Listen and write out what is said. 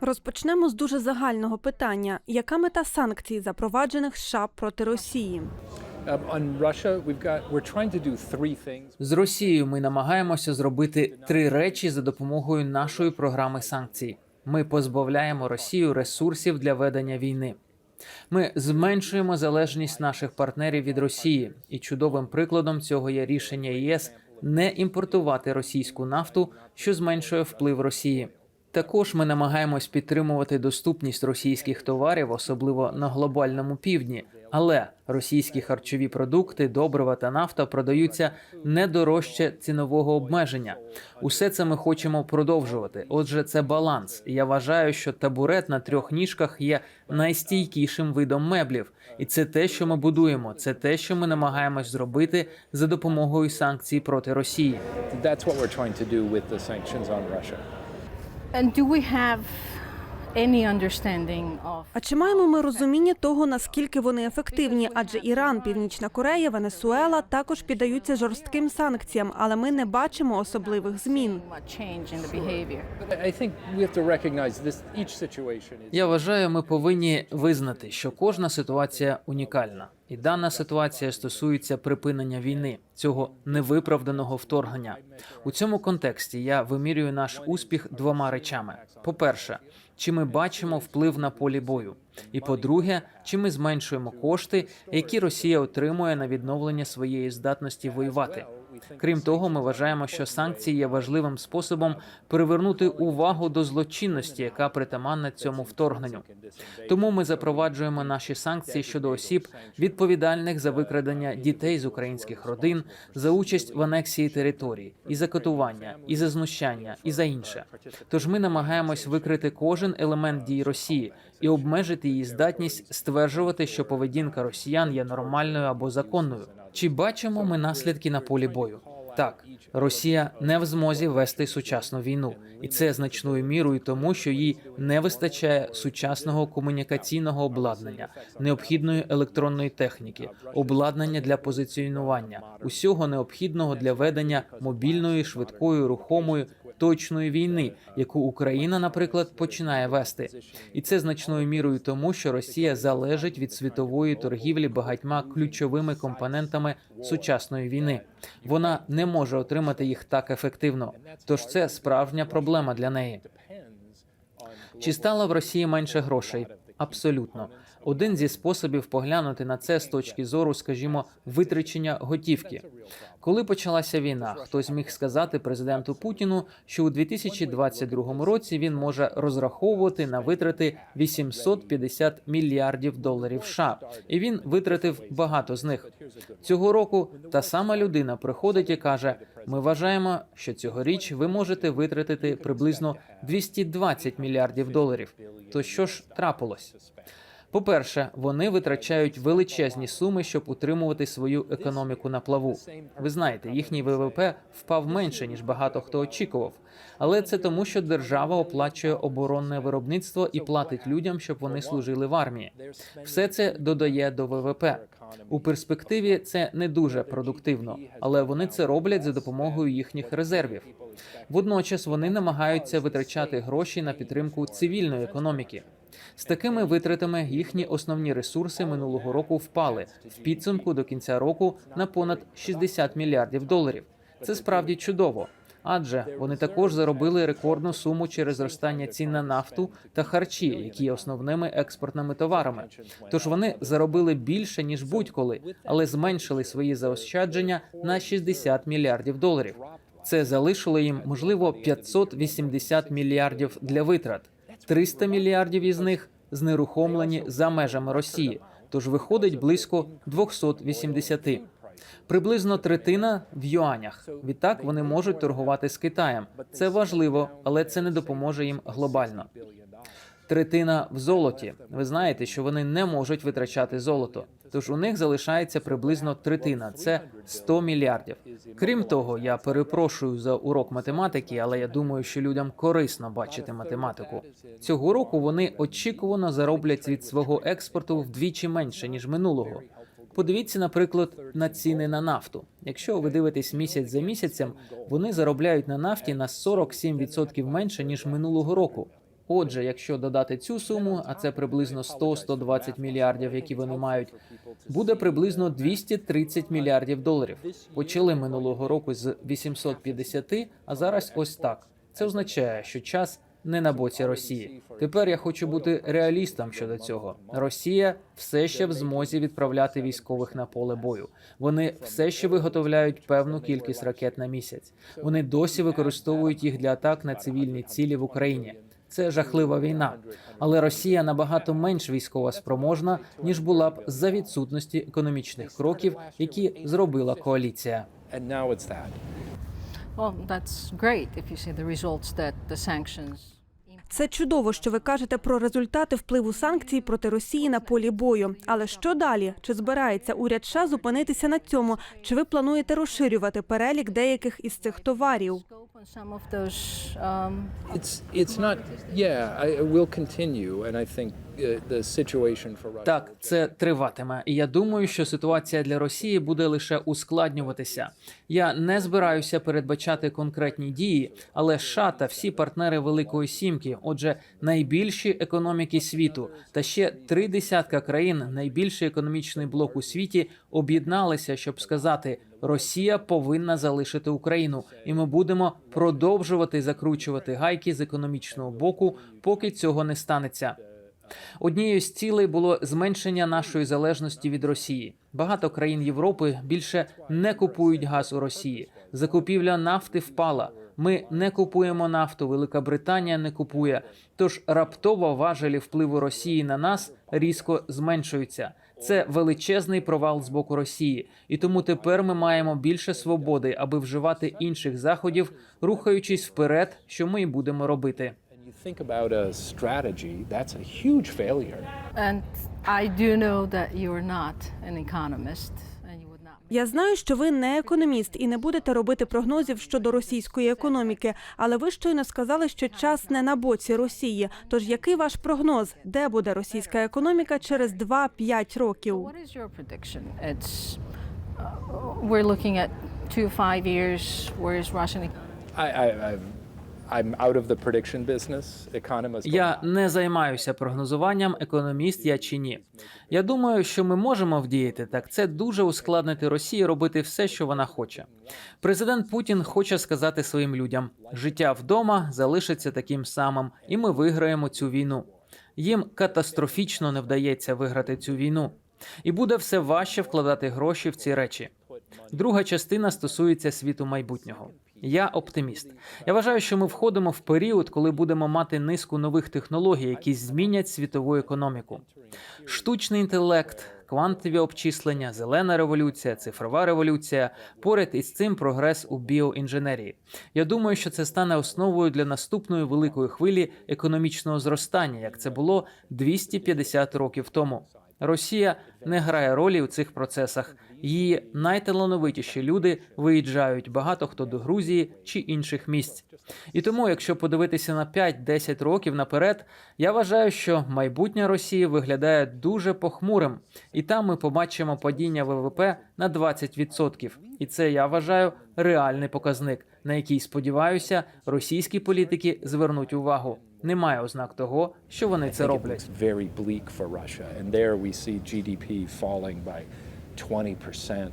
Розпочнемо з дуже загального питання: яка мета санкцій, запроваджених США проти Росії? Um, on Russia, we've got we're trying to do three things. З Росією ми намагаємося зробити три речі за допомогою нашої програми санкцій. Ми позбавляємо Росію ресурсів для ведення війни. Ми зменшуємо залежність наших партнерів від Росії, і чудовим прикладом цього є рішення ЄС не імпортувати російську нафту, що зменшує вплив Росії. Також ми намагаємось підтримувати доступність російських товарів, особливо на глобальному півдні. Але російські харчові продукти, добрива та нафта продаються не дорожче цінового обмеження. Усе це ми хочемо продовжувати. Отже, це баланс. Я вважаю, що табурет на трьох ніжках є найстійкішим видом меблів, і це те, що ми будуємо. Це те, що ми намагаємось зробити за допомогою санкцій проти Росії. That's what we're trying to do with the sanctions on Russia. and do we have А чи маємо ми розуміння того, наскільки вони ефективні? Адже Іран, Північна Корея, Венесуела також піддаються жорстким санкціям, але ми не бачимо особливих змін. Я вважаю, ми повинні визнати, що кожна ситуація унікальна, і дана ситуація стосується припинення війни, цього невиправданого вторгнення. У цьому контексті я вимірюю наш успіх двома речами: по-перше, чи ми бачимо вплив на полі бою, і по-друге, чи ми зменшуємо кошти, які Росія отримує на відновлення своєї здатності воювати. Крім того, ми вважаємо, що санкції є важливим способом привернути увагу до злочинності, яка притаманна цьому вторгненню. Тому ми запроваджуємо наші санкції щодо осіб, відповідальних за викрадення дітей з українських родин, за участь в анексії території, і за катування, і за знущання, і за інше. Тож ми намагаємось викрити кожен елемент дій Росії і обмежити її здатність стверджувати, що поведінка росіян є нормальною або законною. Чи бачимо ми наслідки на полі бою? Так, Росія не в змозі вести сучасну війну, і це значною мірою тому, що їй не вистачає сучасного комунікаційного обладнання, необхідної електронної техніки, обладнання для позиціонування, усього необхідного для ведення мобільної, швидкої, рухомої, точної війни, яку Україна, наприклад, починає вести. І це значною мірою тому, що Росія залежить від світової торгівлі багатьма ключовими компонентами сучасної війни. Вона не може отримати їх так ефективно. Тож це справжня проблема для неї. Чи стало в Росії менше грошей? Абсолютно. Один зі способів поглянути на це з точки зору, скажімо, витрачення готівки. Коли почалася війна, хтось міг сказати президенту Путіну, що у 2022 році він може розраховувати на витрати 850 мільярдів доларів США, і він витратив багато з них. Цього року та сама людина приходить і каже: Ми вважаємо, що цьогоріч ви можете витратити приблизно 220 мільярдів доларів. То що ж трапилось? По-перше, вони витрачають величезні суми, щоб утримувати свою економіку на плаву. Ви знаєте, їхній ВВП впав менше ніж багато хто очікував. Але це тому, що держава оплачує оборонне виробництво і платить людям, щоб вони служили в армії. Все це додає до ВВП. У перспективі це не дуже продуктивно, але вони це роблять за допомогою їхніх резервів. Водночас вони намагаються витрачати гроші на підтримку цивільної економіки. З такими витратами їхні основні ресурси минулого року впали в підсумку до кінця року на понад 60 мільярдів доларів. Це справді чудово. Адже вони також заробили рекордну суму через зростання цін на нафту та харчі, які є основними експортними товарами. Тож вони заробили більше ніж будь-коли, але зменшили свої заощадження на 60 мільярдів доларів. Це залишило їм можливо 580 мільярдів для витрат. 300 мільярдів із них знерухомлені за межами Росії. Тож виходить близько 280. Приблизно третина в юанях. Відтак вони можуть торгувати з Китаєм. Це важливо, але це не допоможе їм глобально. Третина в золоті. Ви знаєте, що вони не можуть витрачати золото. Тож у них залишається приблизно третина. Це 100 мільярдів. Крім того, я перепрошую за урок математики, але я думаю, що людям корисно бачити математику. Цього року вони очікувано зароблять від свого експорту вдвічі менше ніж минулого. Подивіться, наприклад, на ціни на нафту. Якщо ви дивитесь місяць за місяцем, вони заробляють на нафті на 47% менше ніж минулого року. Отже, якщо додати цю суму, а це приблизно 100-120 мільярдів, які вони мають, буде приблизно 230 мільярдів доларів. Почали минулого року з 850, а зараз ось так. Це означає, що час не на боці Росії. Тепер я хочу бути реалістом щодо цього. Росія все ще в змозі відправляти військових на поле бою. Вони все ще виготовляють певну кількість ракет на місяць. Вони досі використовують їх для атак на цивільні цілі в Україні. Це жахлива війна, але Росія набагато менш військово спроможна ніж була б за відсутності економічних кроків, які зробила коаліція. Well, that's great if you see the results that the sanctions. Це чудово, що ви кажете про результати впливу санкцій проти Росії на полі бою. Але що далі? Чи збирається уряд США зупинитися на цьому? Чи ви плануєте розширювати перелік деяких із цих товарів? Um, It's it's not. Yeah, I will continue, and I think Russia. Так, це триватиме, і я думаю, що ситуація для Росії буде лише ускладнюватися. Я не збираюся передбачати конкретні дії, але США та всі партнери Великої Сімки, отже, найбільші економіки світу, та ще три десятка країн, найбільший економічний блок у світі, об'єдналися, щоб сказати. Росія повинна залишити Україну, і ми будемо продовжувати закручувати гайки з економічного боку, поки цього не станеться. Однією з цілей було зменшення нашої залежності від Росії. Багато країн Європи більше не купують газ у Росії. Закупівля нафти впала. Ми не купуємо нафту. Велика Британія не купує. Тож раптово важелі впливу Росії на нас різко зменшуються. Це величезний провал з боку Росії, і тому тепер ми маємо більше свободи, аби вживати інших заходів, рухаючись вперед, що ми і будемо робити. You think about a strategy, that's a huge failure. and I do know that you're not an economist and you would not Я знаю, що ви не економіст і не будете робити прогнозів щодо російської економіки, але ви щойно сказали, що час не на боці Росії. Тож який ваш прогноз, де буде російська економіка через 2-5 років? What is your prediction? It's uh, we're looking at two five years. Where is Russian? econ- I, I, I've, Я не займаюся прогнозуванням, економіст я чи ні. Я думаю, що ми можемо вдіяти так. Це дуже ускладнити Росії робити все, що вона хоче. Президент Путін хоче сказати своїм людям: життя вдома залишиться таким самим, і ми виграємо цю війну. Їм катастрофічно не вдається виграти цю війну, і буде все важче вкладати гроші в ці речі. Друга частина стосується світу майбутнього. Я оптиміст. Я вважаю, що ми входимо в період, коли будемо мати низку нових технологій, які змінять світову економіку. Штучний інтелект, квантові обчислення, зелена революція, цифрова революція. Поряд із цим прогрес у біоінженерії. Я думаю, що це стане основою для наступної великої хвилі економічного зростання, як це було 250 років тому. Росія не грає ролі у цих процесах. Її найталановитіші люди виїжджають багато хто до Грузії чи інших місць. І тому, якщо подивитися на 5-10 років наперед, я вважаю, що майбутнє Росії виглядає дуже похмурим, і там ми побачимо падіння ВВП на 20%. І це я вважаю реальний показник, на який сподіваюся, російські політики звернуть увагу. Немає ознак того, що вони це роблять. 20%.